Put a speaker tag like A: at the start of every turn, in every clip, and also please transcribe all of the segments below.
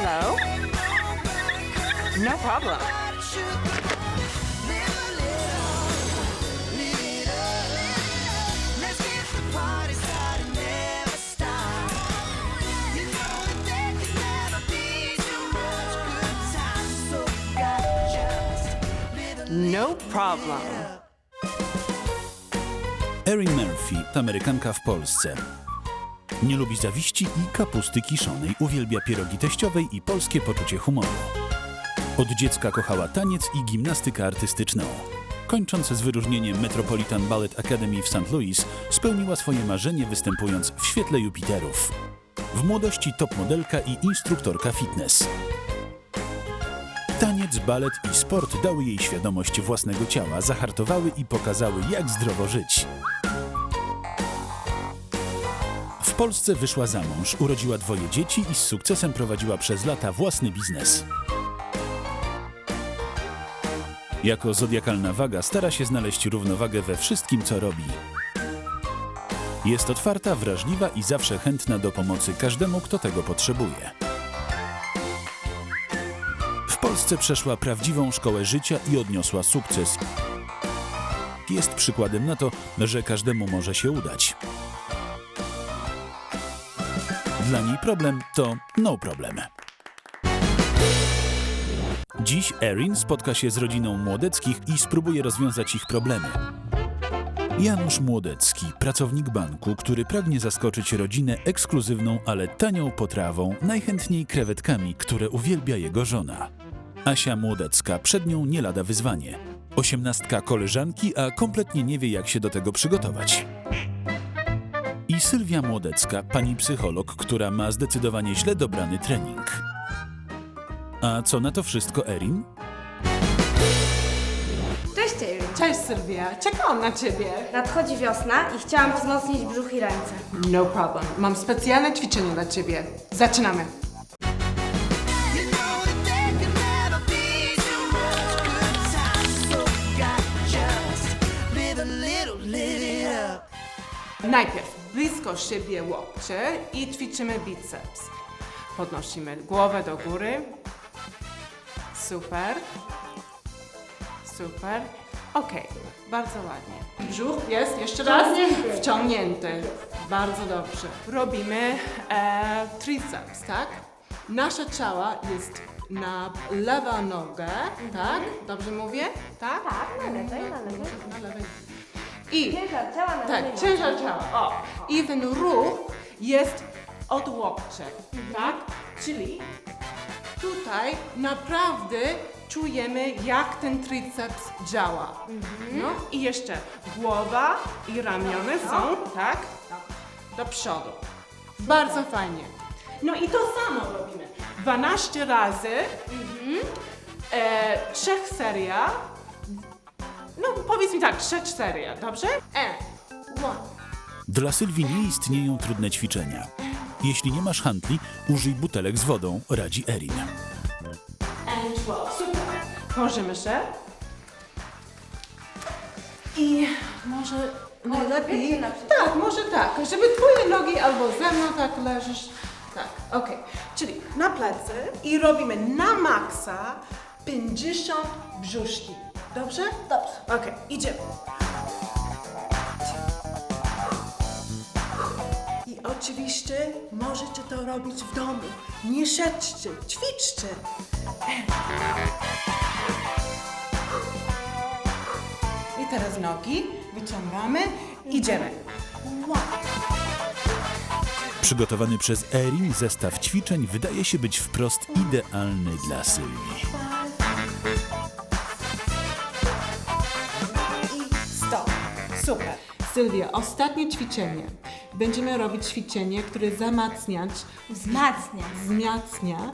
A: Hello? No problem. No problem.
B: Erin Murphy Amerykanka w Polsce. Nie lubi zawiści i kapusty kiszonej, uwielbia pierogi teściowej i polskie poczucie humoru. Od dziecka kochała taniec i gimnastykę artystyczną. Kończąc z wyróżnieniem Metropolitan Ballet Academy w St. Louis, spełniła swoje marzenie występując w świetle Jupiterów. W młodości top modelka i instruktorka fitness. Taniec, balet i sport dały jej świadomość własnego ciała, zahartowały i pokazały, jak zdrowo żyć. Polsce wyszła za mąż, urodziła dwoje dzieci i z sukcesem prowadziła przez lata własny biznes. Jako zodiakalna waga stara się znaleźć równowagę we wszystkim, co robi. Jest otwarta, wrażliwa i zawsze chętna do pomocy każdemu, kto tego potrzebuje. W Polsce przeszła prawdziwą szkołę życia i odniosła sukces. Jest przykładem na to, że każdemu może się udać. Dla niej problem to no problem. Dziś Erin spotka się z rodziną Młodeckich i spróbuje rozwiązać ich problemy. Janusz Młodecki, pracownik banku, który pragnie zaskoczyć rodzinę ekskluzywną, ale tanią potrawą, najchętniej krewetkami, które uwielbia jego żona. Asia Młodecka, przed nią nie lada wyzwanie. Osiemnastka koleżanki, a kompletnie nie wie, jak się do tego przygotować. I Sylwia Młodecka, pani psycholog, która ma zdecydowanie źle dobrany trening. A co na to wszystko, Erin?
C: Cześć Erin.
D: Cześć Sylwia, czekałam na ciebie.
C: Nadchodzi wiosna i chciałam wzmocnić brzuch i ręce.
D: No problem. Mam specjalne ćwiczenie dla ciebie. Zaczynamy. Najpierw blisko siebie łokcie i ćwiczymy biceps. Podnosimy głowę do góry. Super. Super. Okej, bardzo ładnie. Brzuch jest jeszcze raz
C: Wciągnięty.
D: Bardzo dobrze. Robimy e, triceps, tak? Nasza ciała jest na lewa nogę, tak? Dobrze mówię? Tak?
C: Tak, na lewej, na lewej.
D: Na lewej. I
C: Ciężar ciała na
D: tak, ciężar ciała. O. I ten ruch jest od łokcia, tak? Czyli tutaj naprawdę czujemy, jak ten triceps działa. No i jeszcze głowa i ramiona są, tak? Do przodu. Bardzo fajnie. No i to samo robimy. 12 razy, e, trzech seria, no powiedz mi tak, trzech seria, dobrze? E, one.
B: Dla Sylwii nie istnieją trudne ćwiczenia. Jeśli nie masz handli, użyj butelek z wodą, radzi Erin.
D: and 12. Super. Możemy się. I może najlepiej... Tak, może tak, żeby twoje nogi albo ze mną tak leżysz. Tak, okej. Czyli na plecy i robimy na maksa 50 brzuszki. Dobrze?
C: Dobrze.
D: Okej, idziemy. I oczywiście możecie to robić w domu. Nie szedźcie, ćwiczcie. I teraz nogi wyciągamy, idziemy.
B: Przygotowany przez Erin zestaw ćwiczeń wydaje się być wprost idealny dla Sylwii.
D: Super. Sylwia, ostatnie ćwiczenie. Będziemy robić ćwiczenie, które zamacniać,
C: Wzmacnia.
D: wzmacnia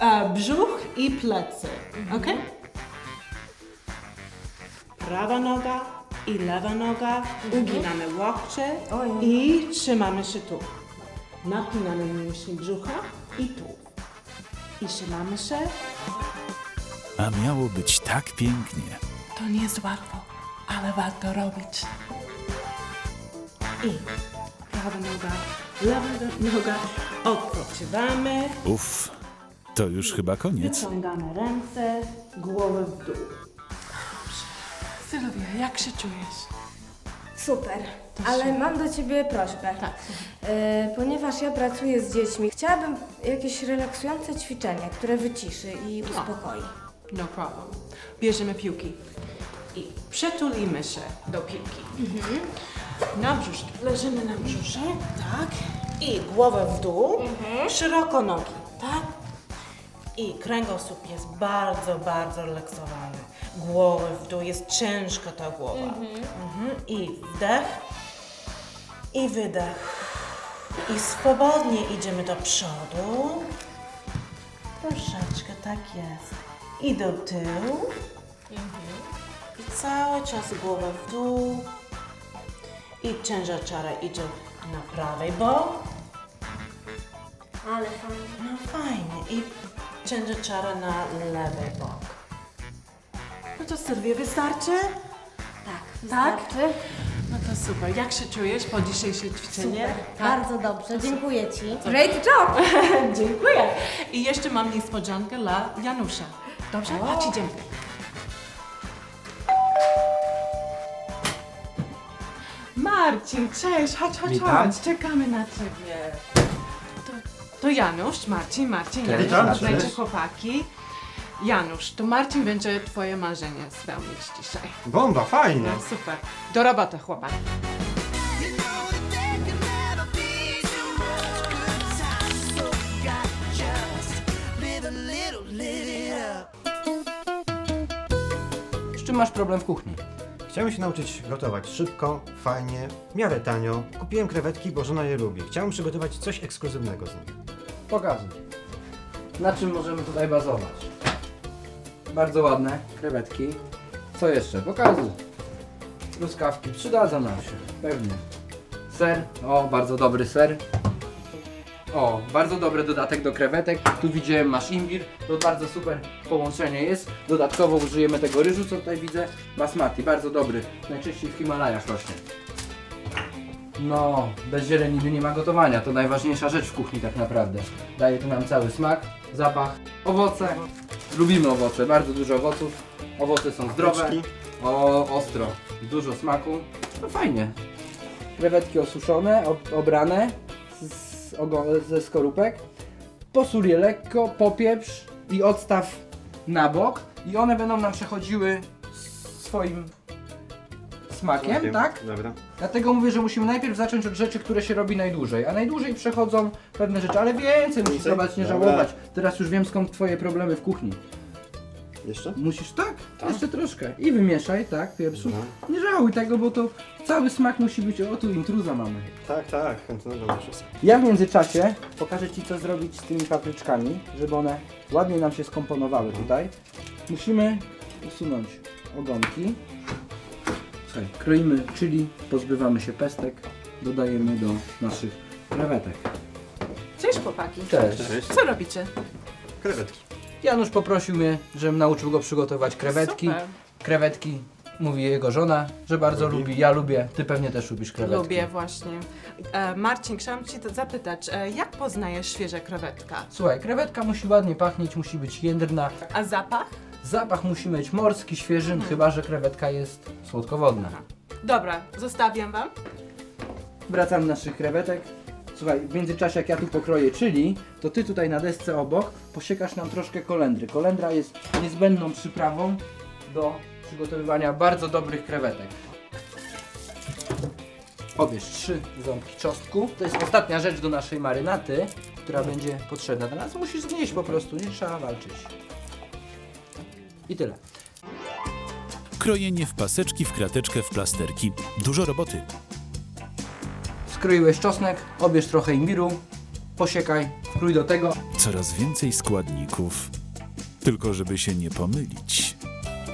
D: e, brzuch i plecy. Ok? Prawa noga i lewa noga. Uginamy łokcie
C: Oj.
D: i trzymamy się tu. Napinamy mięśnie brzucha i tu. I trzymamy się.
B: A miało być tak pięknie.
D: To nie jest łatwo, ale warto robić. I prawa noga, lewa noga. Odpoczywamy.
B: Uff, to już chyba koniec.
D: Wyciągamy ręce, głowę w dół. Sylwia, jak się czujesz?
C: Super. Ale mam do ciebie prośbę.
D: Tak.
C: E, ponieważ ja pracuję z dziećmi, chciałabym jakieś relaksujące ćwiczenie, które wyciszy i uspokoi.
D: No problem. Bierzemy piłki i przetulimy się do piłki. Na brzuszki. Leżymy na brzusze, tak. I głowę w dół, szeroko nogi, tak. I kręgosłup jest bardzo, bardzo relaksowany. Głowę w dół, jest ciężka ta głowa. Mhm. I wdech i wydech. I swobodnie idziemy do przodu. Troszeczkę tak jest. I do tyłu. I cały czas głowę w dół. I ciężarczara idzie na prawej bok.
C: Ale fajnie.
D: No fajnie. I ciężarczara na lewej bok. No to Sylwia, wystarczy?
C: Tak,
D: Tak?
C: wystarczy.
D: No to super. Jak się czujesz po dzisiejszym ćwiczeniu?
C: Super. Bardzo dobrze, dziękuję ci. Great job!
D: Dziękuję. I jeszcze mam niespodziankę dla Janusza. Dobrze? Chodź, idziemy. Marcin, cześć, chodź, chodź,
E: Witam.
D: chodź, czekamy na ciebie. To, to Janusz, Marcin, Marcin, Janusz,
E: Witam,
D: będzie
E: cześć.
D: chłopaki. Janusz, to Marcin będzie twoje marzenie spełnić dzisiaj.
E: Bomba, fajnie.
D: No super. Do roboty, chłopak.
F: Z czym masz problem w kuchni?
E: Chciałem się nauczyć gotować szybko, fajnie, w miarę tanio. Kupiłem krewetki, bo żona je lubi. Chciałem przygotować coś ekskluzywnego z nich.
F: Pokazuj. Na czym możemy tutaj bazować? Bardzo ładne krewetki. Co jeszcze? Pokazuj. Truskawki przydadzą nam się, pewnie. Ser. O, bardzo dobry ser. O, bardzo dobry dodatek do krewetek. Tu widziałem masz imbir. To bardzo super połączenie jest. Dodatkowo użyjemy tego ryżu, co tutaj widzę. Basmati, bardzo dobry. Najczęściej w Himalajach rośnie. No, bez zieleniny nie ma gotowania. To najważniejsza rzecz w kuchni tak naprawdę. Daje to nam cały smak, zapach. Owoce. Lubimy owoce, bardzo dużo owoców. Owoce są zdrowe. O, ostro. Dużo smaku. No fajnie. Krewetki osuszone, ob obrane z, ogo- ze skorupek. Posól je lekko, popieprz i odstaw na bok. I one będą nam przechodziły swoim smakiem, tak?
E: Dobra.
F: Dlatego mówię, że musimy najpierw zacząć od rzeczy, które się robi najdłużej, a najdłużej przechodzą pewne rzeczy, ale więcej musisz
E: Więcej?
F: nie
E: Dobra.
F: żałować. Teraz już wiem skąd twoje problemy w kuchni.
E: Jeszcze?
F: Musisz tak, jeszcze troszkę. I wymieszaj, tak, pieprzu.
E: Dobra.
F: Nie żałuj tego, bo to cały smak musi być, o tu intruza mamy.
E: Tak, tak, chętnego na wszystko.
F: Ja w międzyczasie pokażę Ci co zrobić z tymi papryczkami, żeby one ładnie nam się skomponowały tutaj. Musimy usunąć ogonki. Słuchaj, kroimy, czyli pozbywamy się pestek, dodajemy do naszych krewetek.
D: Cześć, chłopaki.
F: Cześć.
E: Cześć.
D: Co robicie?
E: Krewetki.
F: Janusz poprosił mnie, żebym nauczył go przygotować krewetki.
D: Super.
F: Krewetki mówi jego żona, że bardzo
E: Lubi.
F: lubi. Ja lubię, ty pewnie też lubisz krewetki.
D: Lubię właśnie. E, Marcin, chciałam Cię to zapytać, e, jak poznajesz świeże krewetka?
F: Słuchaj, krewetka musi ładnie pachnieć, musi być jędrna.
D: A zapach?
F: Zapach musi mieć morski, świeży, chyba że krewetka jest słodkowodna.
D: Dobra, zostawiam Wam.
F: Wracam do naszych krewetek. Słuchaj, w międzyczasie jak ja tu pokroję chili, to ty tutaj na desce obok posiekasz nam troszkę kolendry. Kolendra jest niezbędną przyprawą do przygotowywania bardzo dobrych krewetek. Obierz trzy ząbki czosnku. To jest ostatnia rzecz do naszej marynaty, która będzie potrzebna dla nas. Musisz znieść po prostu, nie trzeba walczyć. I tyle.
B: Krojenie w paseczki, w krateczkę, w plasterki. Dużo roboty.
F: Skroiłeś czosnek, obierz trochę imbiru, posiekaj, wkrój do tego.
B: Coraz więcej składników. Tylko żeby się nie pomylić.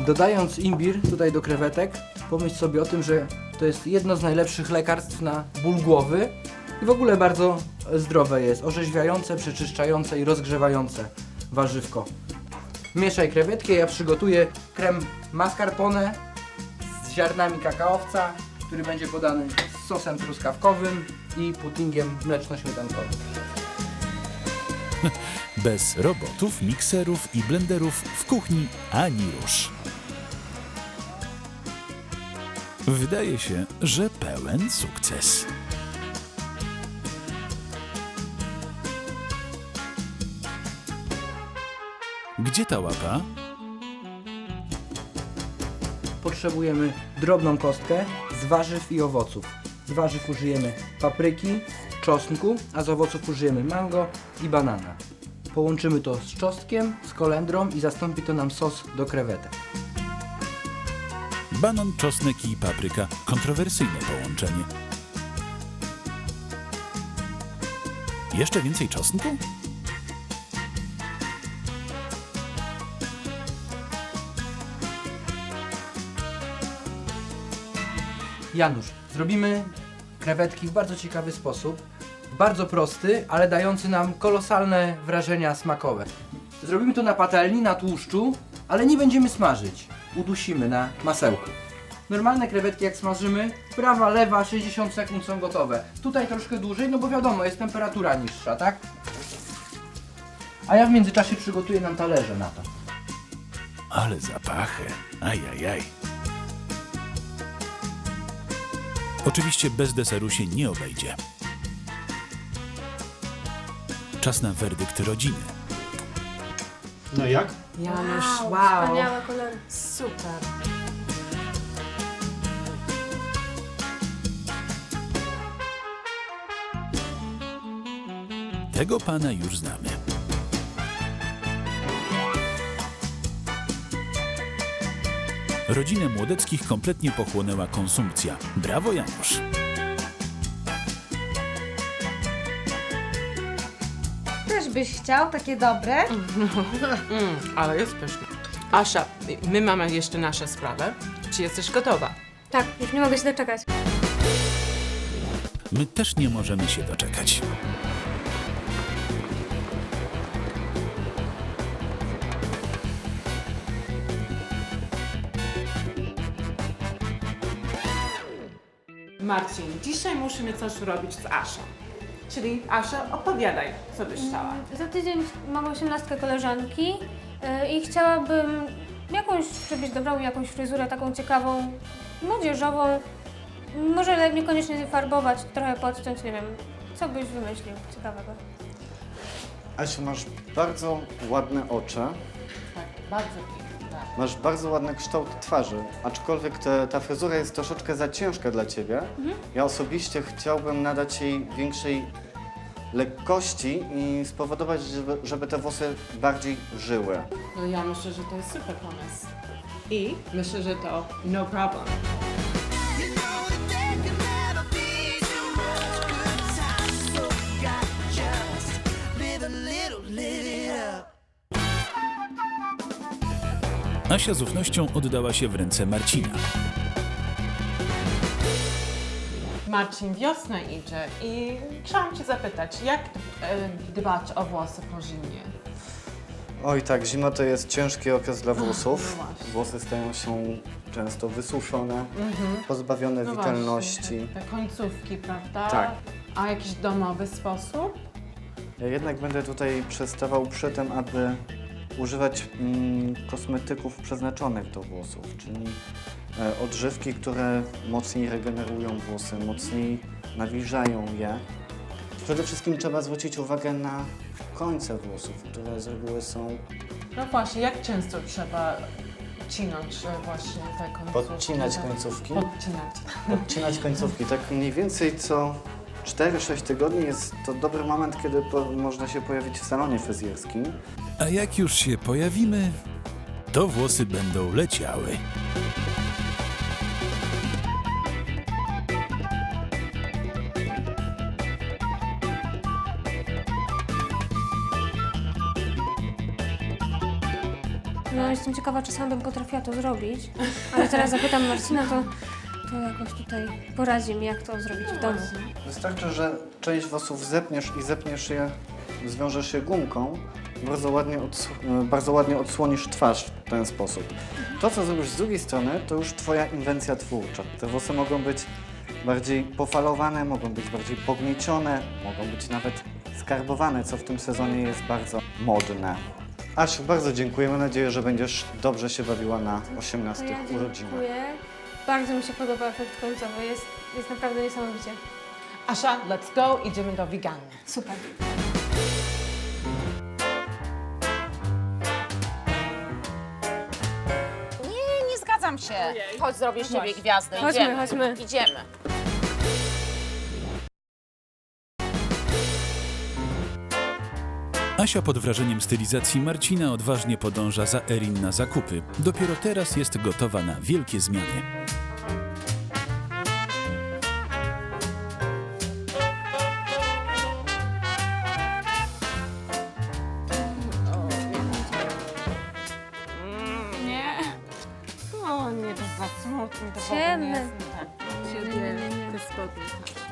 F: Dodając imbir tutaj do krewetek, pomyśl sobie o tym, że to jest jedno z najlepszych lekarstw na ból głowy i w ogóle bardzo zdrowe jest, orzeźwiające, przeczyszczające i rozgrzewające warzywko. Mieszaj krewetki, ja przygotuję krem mascarpone z ziarnami kakaowca, który będzie podany z sosem truskawkowym i puddingiem mleczno-śmietankowym.
B: Bez robotów, mikserów i blenderów w kuchni ani rusz. Wydaje się, że pełen sukces. Gdzie ta łapa?
F: Potrzebujemy drobną kostkę z warzyw i owoców. Z warzyw użyjemy papryki, czosnku, a z owoców użyjemy mango i banana. Połączymy to z czosnkiem, z kolendrą i zastąpi to nam sos do krewetek.
B: Banan, czosnek i papryka. Kontrowersyjne połączenie. Jeszcze więcej czosnku?
F: Janusz, zrobimy krewetki w bardzo ciekawy sposób. Bardzo prosty, ale dający nam kolosalne wrażenia smakowe. Zrobimy to na patelni, na tłuszczu, ale nie będziemy smażyć. Udusimy na masełku. Normalne krewetki jak smażymy, prawa, lewa, 60 sekund są gotowe. Tutaj troszkę dłużej, no bo wiadomo, jest temperatura niższa, tak? A ja w międzyczasie przygotuję nam talerze na to.
B: Ale zapachy. Ajajaj. Oczywiście bez deseru się nie obejdzie. Czas na werdykt rodziny.
E: No jak?
A: Janusz, wow.
C: Wspaniałe kolory.
A: Super.
B: Tego pana już znamy. Rodzinę Młodeckich kompletnie pochłonęła konsumpcja. Brawo Janusz!
C: Też byś chciał takie dobre?
A: Mm, ale jest pyszne. Asia, my mamy jeszcze naszą sprawę. Czy jesteś gotowa?
C: Tak, już nie mogę się doczekać.
B: My też nie możemy się doczekać.
D: Marcin, dzisiaj musimy coś robić z Asią. Czyli Asia, opowiadaj, co byś chciała.
G: Za tydzień mam osiemnastkę koleżanki yy, i chciałabym jakąś, żebyś dobrał mi jakąś fryzurę taką ciekawą, młodzieżową. Może niekoniecznie farbować, trochę podciąć, nie wiem. Co byś wymyślił ciekawego?
H: Asiu, masz bardzo ładne oczy,
D: Tak, bardzo pięknie.
H: Masz bardzo ładny kształt twarzy, aczkolwiek te, ta fryzura jest troszeczkę za ciężka dla ciebie. Ja osobiście chciałbym nadać jej większej lekkości i spowodować, żeby, żeby te włosy bardziej żyły.
D: No ja myślę, że to jest super pomysł. I myślę, że to no problem.
B: Asia z ufnością oddała się w ręce Marcina.
D: Marcin, wiosna idzie i chciałam Cię zapytać, jak e, dbać o włosy po zimie?
H: Oj tak, zima to jest ciężki okres dla włosów.
D: no właśnie.
H: Włosy stają się często wysuszone, pozbawione
D: No
H: witalności.
D: właśnie, te, te końcówki, prawda?
H: Tak.
D: A jakiś domowy sposób?
H: Ja jednak będę tutaj przestawał przy tym, aby używać mm, kosmetyków przeznaczonych do włosów, czyli e, odżywki, które mocniej regenerują włosy, mocniej nawilżają je. Przede wszystkim trzeba zwrócić uwagę na końce włosów, które z reguły są
D: No właśnie, jak często trzeba cinać e, właśnie te końcówki?
H: podcinać końcówki.
D: Podcinać.
H: Odcinać końcówki. Tak mniej więcej co 4-6 tygodni jest to dobry moment, kiedy można się pojawić w salonie fryzjerskim.
B: A jak już się pojawimy, to włosy będą leciały.
G: No jestem ciekawa, czy sam bym potrafiła to zrobić, ale teraz zapytam Marcina, to, to jakoś tutaj poradzi mi, jak to zrobić w domu.
H: Wystarczy, że część włosów zepniesz i zepniesz je, zwiążesz je gumką, bardzo ładnie, ods- bardzo ładnie odsłonisz twarz w ten sposób. To, co zrobisz z drugiej strony, to już Twoja inwencja twórcza. Te włosy mogą być bardziej pofalowane, mogą być bardziej pogniecione, mogą być nawet skarbowane, co w tym sezonie jest bardzo modne. Asiu, bardzo dziękuję. Mam nadzieję, że będziesz dobrze się bawiła na
G: To
H: 18
G: ja
H: urodzinach.
G: dziękuję. Bardzo mi się podoba efekt końcowy, jest, jest naprawdę niesamowicie.
A: Asia, let's go, idziemy do weganny.
G: Super.
I: Się. Chodź, zrobię z ciebie gwiazdę.
G: Chodźmy,
I: Idziemy.
G: chodźmy.
I: Idziemy.
B: Asia pod wrażeniem stylizacji Marcina odważnie podąża za Erin na zakupy. Dopiero teraz jest gotowa na wielkie zmiany.
I: To
G: Ciemne.
A: Ciebie, te spodnie.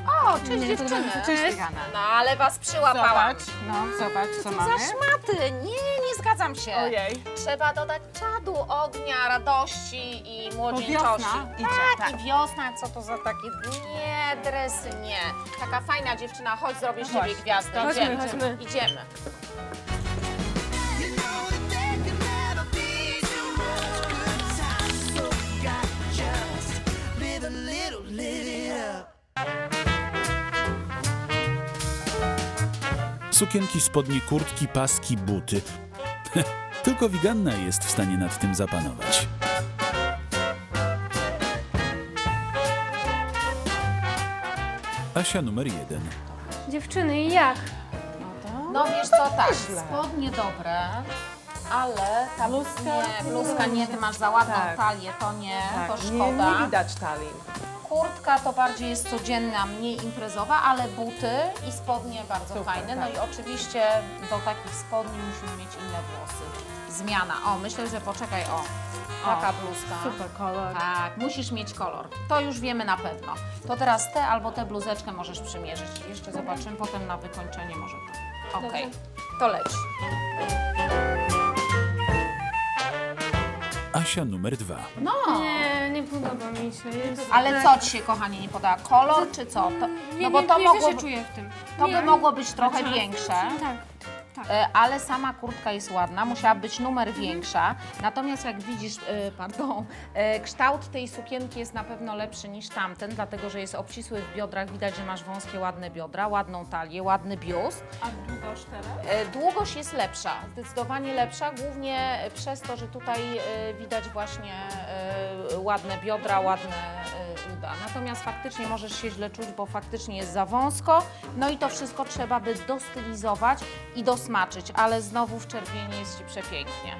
I: O, cześć
G: Nie,
I: dziewczyny. Cześć. No, ale was przyłapałam.
A: no, zobacz, co
I: Co za szmaty. Nie, nie zgadzam się.
A: Ojej.
I: Trzeba dodać czadu, ognia, radości i młodzieńczości.
A: wiosna idzie,
I: tak,
A: tak.
I: i wiosna, co to za takie... Nie, dresy, nie. Taka fajna dziewczyna, chodź, zrobię z ciebie gwiazdę.
G: Chodźmy,
I: Idziemy.
G: chodźmy.
I: Idziemy.
B: Sukienki, spodnie, kurtki, paski, buty. Tylko wiganna jest w stanie nad tym zapanować. Asia numer jeden.
G: Dziewczyny, i jak?
I: No wiesz co, tak, spodnie dobre, ale ta bluzka nie, bluzka nie, ty masz za ładną
A: Tak.
I: talię, to nie, to
A: Tak, nie,
I: szkoda.
A: nie widać talii.
I: Kurtka to bardziej jest codzienna, mniej imprezowa, ale buty i spodnie bardzo
A: Super,
I: fajne. No
A: tak.
I: i oczywiście do takich spodni musimy mieć inne włosy. Zmiana. O, myślę, że poczekaj, o, taka bluzka.
A: Super kolor.
I: Tak, musisz mieć kolor. To już wiemy na pewno. To teraz tę albo tę bluzeczkę możesz przymierzyć. Jeszcze zobaczymy, potem na wykończenie może to. Okej,
G: Dobrze.
I: to leć.
B: Asia numer dwa.
I: No,
G: Nie, nie podoba mi się. Jest
I: ale
G: tak-
I: co Ci się, kochanie, nie podoba? Kolor czy co? To,
G: Nie,
I: no bo
G: nie,
I: to
G: nie,
I: mogło,
G: się czuję w tym.
I: to
G: Nie.
I: by mogło być trochę większe.
G: Tak.
I: E, ale sama kurtka jest ładna, musiała być numer większa. Natomiast jak widzisz, e, pardon, e, kształt tej sukienki jest na pewno lepszy niż tamten, dlatego że jest obcisły w biodrach, widać, że masz wąskie, ładne biodra, ładną talię, ładny biust.
A: A długość teraz?
I: E, Długość jest lepsza, zdecydowanie lepsza, głównie przez to, że tutaj e, widać właśnie e, ładne biodra, ładne. Natomiast faktycznie możesz się źle czuć, bo faktycznie jest za wąsko. No i to wszystko trzeba by dostylizować i dosmaczyć, ale znowu w czerwieni jest Ci przepięknie.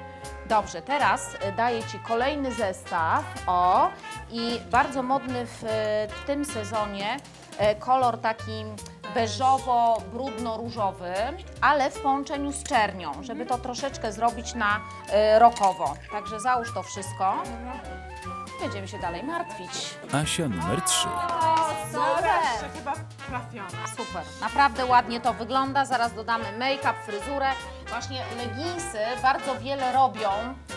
I: Dobrze, teraz e, daję Ci kolejny zestaw. O, i bardzo modny w e, tym sezonie e, kolor taki beżowo-brudno-różowy, ale w połączeniu z czernią, żeby to troszeczkę zrobić na rokowo. Także załóż to wszystko. Będziemy się dalej martwić.
B: Asia numer trzy.
A: Zobaczcie, chyba trafiona.
I: Super, naprawdę ładnie to wygląda. Zaraz dodamy make-up, fryzurę. Właśnie leginsy bardzo wiele robią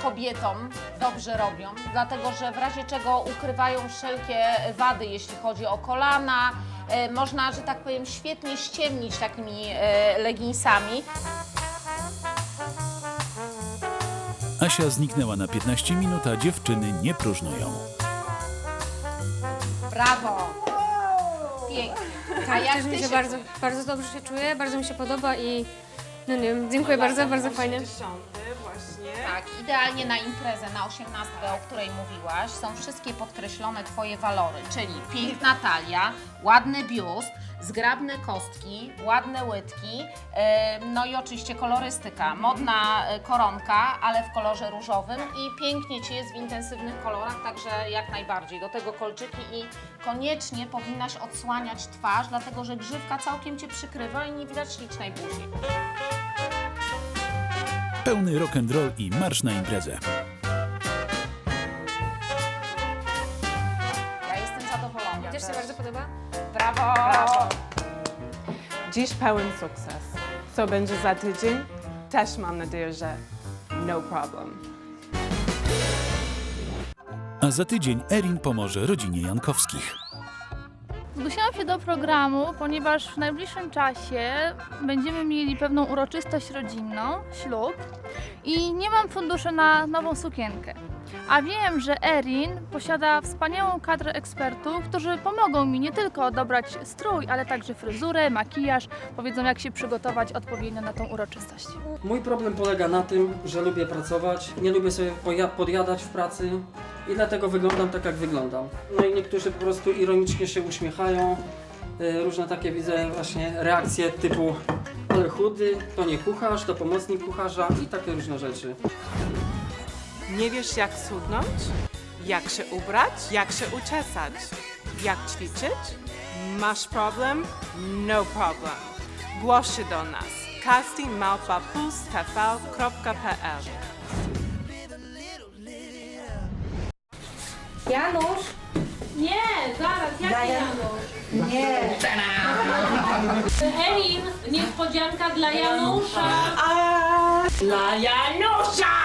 I: kobietom, dobrze robią, dlatego że w razie czego ukrywają wszelkie wady, jeśli chodzi o kolana. E, można, że tak powiem, świetnie ściemnić takimi e, leginsami.
B: Asia zniknęła na 15 minut, a dziewczyny nie próżnują.
I: Brawo! Pięknie. A jak
G: też mi
I: ty
G: się
I: się
G: bardzo, bardzo dobrze się czuję, bardzo mi się podoba i no nie wiem, dziękuję bardzo, bardzo fajnie.
A: 80 właśnie.
I: Tak, idealnie na imprezę, na osiemnastkę, o której mówiłaś, są wszystkie podkreślone Twoje walory, czyli piękna talia, ładny biust, zgrabne kostki, ładne łydki, no i oczywiście kolorystyka, modna e, koronka, ale w kolorze różowym i pięknie Ci jest w intensywnych kolorach, także jak najbardziej. Do tego kolczyki i koniecznie powinnaś odsłaniać twarz, dlatego że grzywka całkiem Cię przykrywa i nie widać ślicznej buzi.
B: Pełny rock and roll i marsz na imprezę.
I: Ja jestem zadowolona.
G: Też się bardzo podoba?
I: Brawo!
A: Brawo. Dziś pełen sukces. Co będzie za tydzień? Też mam nadzieję, że no problem.
B: A za tydzień Erin pomoże rodzinie Jankowskich.
J: Zgłosiłam się do programu, ponieważ w najbliższym czasie będziemy mieli pewną uroczystość rodzinną, ślub i nie mam funduszy na nową sukienkę. A wiem, że Erin posiada wspaniałą kadrę ekspertów, którzy pomogą mi nie tylko dobrać strój, ale także fryzurę, makijaż, powiedzą jak się przygotować odpowiednio na tą uroczystość.
K: Mój problem polega na tym, że lubię pracować, nie lubię sobie podjadać w pracy i dlatego wyglądam tak, jak wyglądam. No i niektórzy po prostu ironicznie się uśmiechają. Y, Różne takie widzę właśnie reakcje typu ale chudy, to nie kucharz, to pomocnik kucharza i takie różne rzeczy.
D: Nie wiesz jak schudnąć? Jak się ubrać? Jak się uczesać? Jak ćwiczyć? Masz problem? No problem. Zgłoś się do nas. castingmałpa.pulstv.pl
L: Janusz!
G: Nie, zaraz, jak Janusz?
L: Nie!
G: Erin, niespodzianka dla Janusza.
D: Dla Janusza!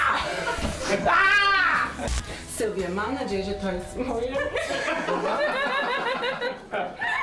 D: Sylwia, mam nadzieję, że to jest moje.